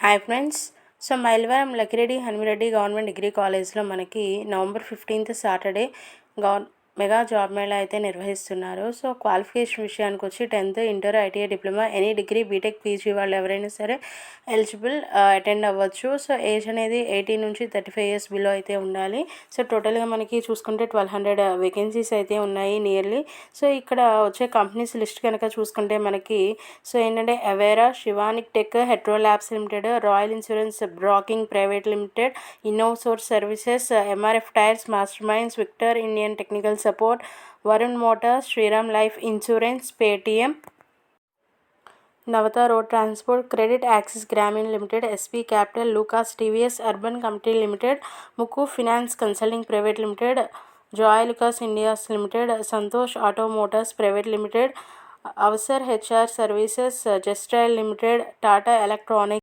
Hi friends so Mylavaram Lakkireddy Hanumireddy government degree కాలేజ్లో మనకి November fifteenth Saturday గవర్ mega job mela అయితే నిర్వహిస్తున్నారు. సో క్వాలిఫికేషన్ విషయానికి వచ్చి tenth inter ITI diploma any degree BTech PG వాళ్ళు ఎవరైనా సరే ఎలిజిబుల్ అటెండ్ అవ్వచ్చు. సో ఏజ్ అనేది ఎయిటీన్ నుంచి థర్టీ ఫైవ్ ఇయర్స్ బిలో అయితే ఉండాలి. సో టోటల్గా మనకి చూసుకుంటే ట్వెల్వ్ హండ్రెడ్ వేకెన్సీస్ అయితే ఉన్నాయి నియర్లీ. సో ఇక్కడ వచ్చే కంపెనీస్ లిస్ట్ కనుక చూసుకుంటే మనకి సో ఏంటంటే అవేరా శివానిక్ tech Hetero labs limited royal insurance broking private limited Innosource services MRF tyres master minds Victor Indian technical support Varun motors Shriram life insurance Paytm Navata road transport credit access Grameen limited SP capital Lucas TVS urban company limited मुकू finance consulting private limited joy Lucas India limited Santosh automotors private limited Avsar HR services जस्टाइल limited Tata electronic